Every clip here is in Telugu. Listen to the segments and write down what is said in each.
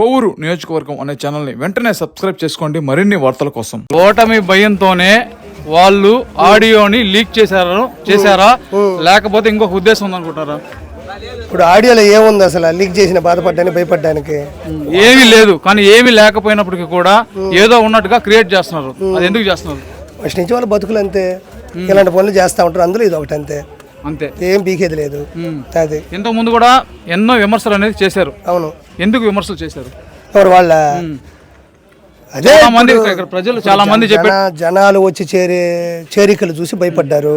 కోవూరు నియోజకవర్గం అనే ఛానల్ని వెంటనే సబ్స్క్రైబ్ చేసుకోండి. మరిన్ని వార్తల కోసం. ఓటమి భయంతోనే వాళ్ళు ఆడియోని లీక్ చేశారు? చేశారా? లేకపోతే ఇంకొక ఉద్దేశం ఉందనుకుంటారా? ఇప్పుడు ఆడియోలో ఏముంది అసలు? లీక్ చేసిన బాధపడ్డానికి భయపడ్డానికి? ఏమీ లేదు. కానీ ఏమీ లేకపోయినప్పటికీ కూడా ఏదో ఉన్నట్టుగా క్రియేట్ చేస్తున్నారు. అది ఎందుకు చేస్తున్నారు? ఫస్ట్ నుంచి వాళ్ళ బతుకులు అంతే. ఇలాంటి పనులు చేస్తూ ఉంటారు. అందులో ఇది ఒకటి అంతే. అంతే. ఏం పీకేది లేదు. అది. ఇంతకు ముందు కూడా ఎన్నో విమర్శలు అనేది చేశారు. అవును. ఎందుకు విమర్శలు చేశారు? ఎవరు వాళ్ళ? అదే చాలా మంది ఇక్కడ ప్రజలు చాలా మంది చెప్పారు జనాలు వచ్చి చేరే చేరికలు చూసి భయపడ్డారు.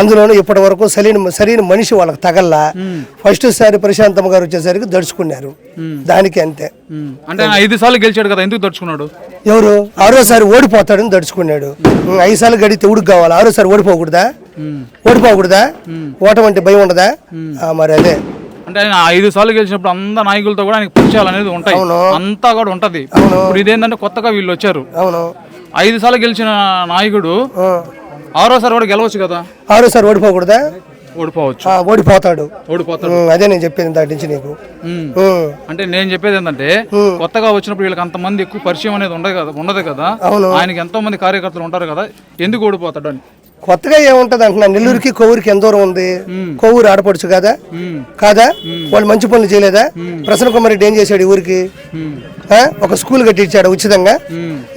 అందులోనూ ఇప్పటి వరకు సరైన సరైన మనిషి వాళ్ళకి తగల్లా. ఫస్ట్ సారి ప్రశాంతమ్మ గారు వచ్చేసరికి దడుచుకున్నారు. దానికి అంతే. అంటే ఐదు సార్లు గెలిచాడు కదా ఎందుకు తడుచుకున్నాడు ఎవరు? ఆరోసారి ఓడిపోతాడని దడుచుకున్నాడు. ఐదు సార్లు గడితే ఉడికి కావాలి? ఆరోసారి ఓడిపోకూడదా? ఓడిపోకూడదా? ఓటమంటే భయం ఉండదా? మరి అదే. అంటే ఆయన ఐదు సార్లు గెలిచినప్పుడు అంత నాయకులతో కూడా ఆయనకి పరిచయాలు అనేది ఉంటాయి. అంతా కూడా ఉంటది. ఇప్పుడు ఇదేంటంటే కొత్తగా వీళ్ళు వచ్చారు. ఐదు సార్లు గెలిచిన నాయకుడు. ఆరోసారి కూడా గెలవచ్చు కదా? ఆరోసారి ఓడిపోకూడదా? ఓడిపోవచ్చు. ఓడిపోతాడు. ఓడిపోతాడు. అదే నేను చెప్పింది దాటి నుంచి నీకు. అంటే నేను చెప్పేది ఏంటంటే కొత్తగా వచ్చినప్పుడు వీళ్ళకి అంతమంది ఎక్కువ పరిచయం అనేది ఉండదు కదా? ఉండదు కదా. ఆయనకి ఎంతో మంది కార్యకర్తలు ఉంటారు కదా? ఎందుకు ఓడిపోతాడు అని. కొత్తగా ఏముంటది అంటున్నా నెల్లూరుకి కొవ్వూరికి ఎంత దూరం ఉంది? కొవ్వూరు ఆడపడుచు కాదా? కాదా? వాళ్ళు మంచి పనులు చేయలేదా? ప్రసన్న కుమార్ రెడ్డి ఏం చేశాడు ఈ ఊరికి? ఒక స్కూల్ కట్టించాడు ఉచితంగా.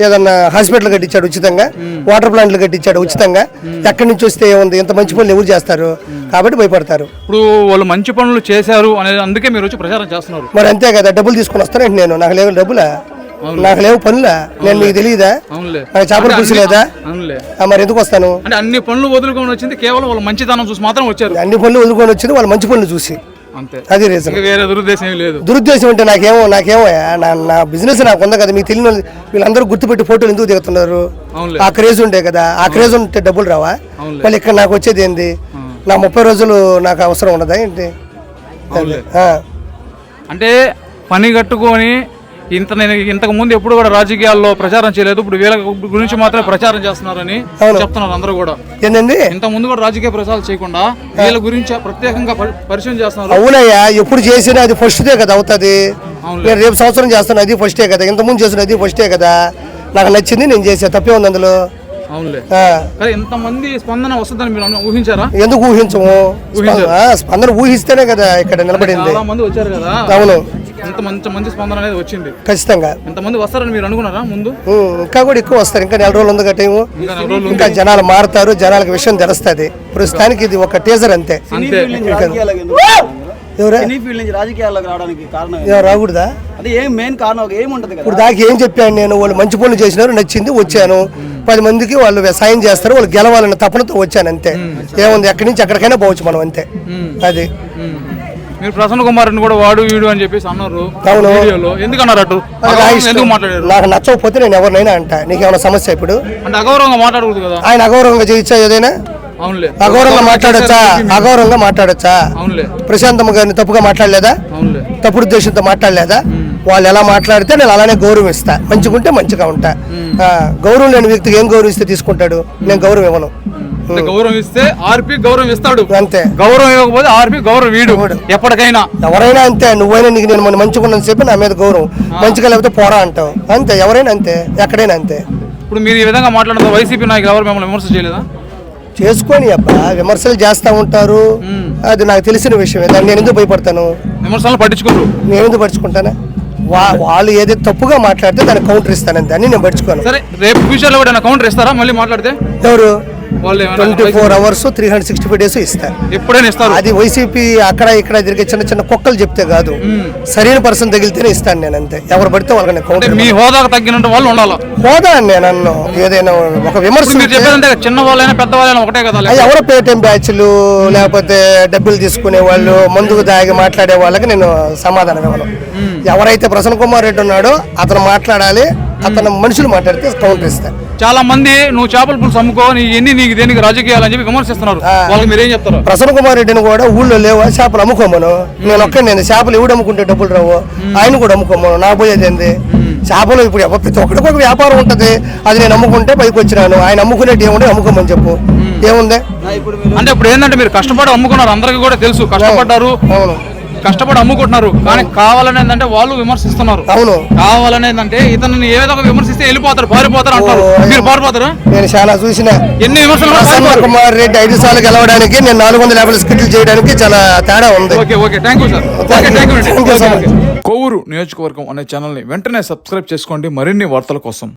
ఏదన్నా హాస్పిటల్ కట్టించాడు ఉచితంగా. వాటర్ ప్లాంట్లు కట్టించాడు ఉచితంగా. ఎక్కడి నుంచి వస్తే ఏముంది? ఇంత మంచి పనులు ఎవరు చేస్తారు? కాబట్టి భయపడతారు. ఇప్పుడు వాళ్ళు మంచి పనులు చేశారు అనేది అందుకే మీరు వచ్చి ప్రచారం చేస్తున్నారు. మరి అంతే కదా డబ్బులు తీసుకొని వస్తానంటే నేను? నాకు లేవు డబ్బులా? నాకు లేవు పనులా. నేను మీకు తెలియదా నాకు చేపలు పులుసు లేదా? మరి ఎందుకు వస్తాను? అంటే అన్ని పనులు వదులుకొని వచ్చింది కేవలం వాళ్ళ మంచితనం చూసి మాత్రం వచ్చారు. అన్ని పనులు వదులుకొని వచ్చింది వాళ్ళ మంచి పనులు చూసి. అది రీజన్ వేరే దురుద్దేశం లేదు. దురుద్దేశం అంటే నాకేమో నాకేమో నా నా బిజినెస్ నాకు ఉంది కదా మీకు తెలియని వాళ్ళు- వీళ్ళందరూ గుర్తుపెట్టి ఫోటోలు ఎందుకు దిగుతున్నారు. ఆ క్రేజ్ ఉంటే కదా ఆ క్రేజ్ ఉంటే డబ్బులు రావా. మళ్ళీ ఇక్కడ నాకు వచ్చేది ఏంది? నా ముప్పై రోజులు నాకు అవసరం ఉండదా ఏంటి? అంటే పని కట్టుకొని ఇంత నేను ఇంతకు ముందు ఎప్పుడు కూడా రాజకీయాల్లో ప్రచారం చేయలేదు. ఇప్పుడు వీళ్ళ గురించి మాత్రమే ప్రచారం చేస్తున్నారని చెప్తున్నారు అందరూ కూడా. ఏందండి ఇంత ముందు కూడా రాజకీయ ప్రచారం చేయకుండా వీళ్ళ గురించి ప్రత్యేకంగా పరి- పరిచయం చేస్తున్నారు. అవునయ్యా ఎప్పుడు చేసినా అది ఫస్ట్దే కదా అవుతుంది. నేను రేపు సంవత్సరం చేస్తాను అది ఫస్టే కదా. ఇంతకుముందు చేసిన అది ఫస్టే కదా. నాకు నచ్చింది నేను చేసా. తప్పే ఉంది అందులో. ఇంతమంది స్పందన వస్తుందని మీరు ఊహించారా? ఎందుకు ఊహించము? స్పందన ఊహిస్తేనే కదా ఇక్కడ నిలబడింది. చాలా మంది వచ్చారు కదా. అవును. ఇంత మంచి మంచి స్పందన అనేది వచ్చింది. ఖచ్చితంగా. ఇంతమంది వస్తారని మీరు అనుకున్నారా ముందు? ఉం, ఇంకా కూడా ఎక్కువ వస్తారు. ఇంకా నెల రోజులు ఉంది కదా టైము. ఇంకా జనాలు మారుతారు. జనాలకు విషయం తెలుస్తుంది. ప్రస్తుతానికి ఇది ఒక టీజర్ అంతే. రాకూడదా? అది ఏం మెయిన్ కారణం ఒక ఏం ఉంటది కదా. ఇప్పుడు దాకా ఏం చెప్పాను నేను? వాళ్ళు మంచి పనులు చేసినారు నచ్చింది వచ్చాను. పది మందికి వాళ్ళు సాయం చేస్తారు వాళ్ళు గెలవాలన్న తపనతో వచ్చాను అంతే. ఏముంది ఎక్కడి నుంచి ఎక్కడికైనా పోవచ్చు మనం అంతే. అది. మీరు ప్రసన్న కుమార్ని కూడా వాడు వీడు అని చెప్పేసి అన్నారు అవును. వీడియోలో. ఎందుకు అన్నారు అటు నాకు. ఎందుకు మాట్లాడారు? నాకు నచ్చకపోతే నేను ఎవరినైనా అంట. నీకేమైనా సమస్య ఇప్పుడు? అంటే అగౌరవంగా మాట్లాడకూడదు కదా? ఆయన అగౌరవంగా చేయొచ్చా ఏదైనా? అవునులే. అగౌరవంగా మాట్లాడచ్చా? అగౌరవంగా మాట్లాడచ్చా? అవునులే. ప్రశాంతమ్మ గారిని తప్పుగా మాట్లాడలేదా? తప్పుడు ఉద్దేశంతో మాట్లాడలేదా? వాళ్ళు ఎలా మాట్లాడితే నేను అలానే గౌరవం ఇస్తా మంచిగుంటే మంచిగా ఉంటా. గౌరవం లేని వ్యక్తికి ఏం గౌరవం ఇస్తే తీసుకుంటాడు? నేను గౌరవం ఇవ్వను. గౌరవం ఇస్తే ఆర్పి గౌరవం ఇస్తాడు. అంతే. గౌరవం ఇవ్వకపోతే ఆర్పి గౌరవం వీడు. ఎప్పటికైనా. ఎవరైనా అంతే నువ్వైనా నీకు నేను మంచిగా సేపు నా మీద గౌరవం. మంచిగా లేకపోతే పోరా అంటావు. అంతే ఎవరైనా అంతే ఎక్కడైనా అంతే. ఇప్పుడు మీరు ఈ విధంగా మాట్లాడిన వైసీపీ నాయకులు ఎవరు మిమ్మల్ని విమర్శ చేయలేదా? చేసుకొని అబ్బా విమర్శలు చేస్తూ ఉంటారు. అది నాకు తెలిసిన విషయమే. దాన్ని నేను ఎందుకు భయపడతాను? విమర్శలను పట్టించుకోరు. నేను ఎందుకు పడుచుకుంటానా వా వాళ్ళు ఏదైతే తప్పుగా మాట్లాడితే దాన్ని కౌంటర్ ఇస్తానంతే అన్ని నేను పడుచుకోను సరే రేపు ఫ్యూచర్లో కూడా కౌంటర్ ఇస్తారా? మళ్ళీ మాట్లాడితే? ఎవరు? Twenty four hours three hundred sixty five days ఇస్తారు. ఎప్పుడైనా ఇస్తారు. అది వైసీపీ అక్కడ ఇక్కడ తిరిగే చిన్న చిన్న కుక్కలు చెప్తే కాదు. సరైన పర్సన్ తగిలితేనే ఇస్తాను నేను అంతే. ఎవరు పడితే వాళ్ళకి మీ హోదాకు తగ్గినట్టు వాళ్ళు ఉండాలి. హోదా నేను అన్ను. ఏదైనా ఒక విమర్శ చిన్న వాళ్ళైనా పెద్ద వాళ్ళైనా ఒకటే కదా ఎవరో పేటిఎం బ్యాచ్లు లేకపోతే డబ్బులు తీసుకునే వాళ్ళు ముందుకు దాగి మాట్లాడే వాళ్ళకి నేను సమాధానం ఇవ్వను. ఎవరైతే ప్రసన్న కుమార్ రెడ్డి ఉన్నాడో అతను మాట్లాడాలి అతను మనుషులు మాట్లాడితే కౌంటర్ ఇస్తాను చాలా మంది నువ్వు చేపల పులుసు అమ్ముకో నీ ఎన్ని నీకు దేనికి రాజకీయాలు అని చెప్పి విమర్శిస్తున్నారు. వాళ్ళకి మీరేం చెప్తారు? ప్రసన్న కుమార్ రెడ్డిని కూడా ఊళ్ళో లేవా? చేపలు అమ్ముకోమను నేను ఒక్క నేను చేపలు ఎవడు అమ్ముకుంటే డబ్బులు రావు? ఆయన కూడా అమ్ముకోమను నా పోయేది ఏంది? చేపలు ఇప్పుడు ప్రతి ఒక్కడికి ఒక వ్యాపారం ఉంటది. అది నేను అమ్ముకుంటే పైకి వచ్చినాను. ఆయన అమ్ముకునేటి ఏముంటే అమ్ముకోమని చెప్పు. ఏముంది? అంటే ఇప్పుడు ఏంటంటే మీరు కష్టపడి అమ్ముకున్నారు. అందరికీ కూడా తెలుసు. కష్టపడ్డారు. అవును. కష్టపడి అమ్ముకుంటున్నారు. కానీ కావాలని ఏంటంటే వాళ్ళు విమర్శిస్తున్నారు. అవును. కావాలని ఏంటంటే ఇతను ఏదో ఒక విమర్శిస్తే వెళ్ళిపోతారు పారిపోతారు అంటారు. మీరు పారిపోతారా? నేను చాలా చూసిన ఎన్ని విమర్శలు ప్రసన్న. కుమార్ రెడ్డి ఐదు సార్లు గెలవడానికి నేను నాలుగు వందల యాభై స్కిట్లు చేయడానికి చాలా తేడా ఉంది. Okay okay. Thank you sir okay thank you. Kovvur నియోజకవర్గం అనే ఛానల్ని వెంటనే సబ్స్క్రైబ్ చేసుకోండి. మరిన్ని వార్తల కోసం.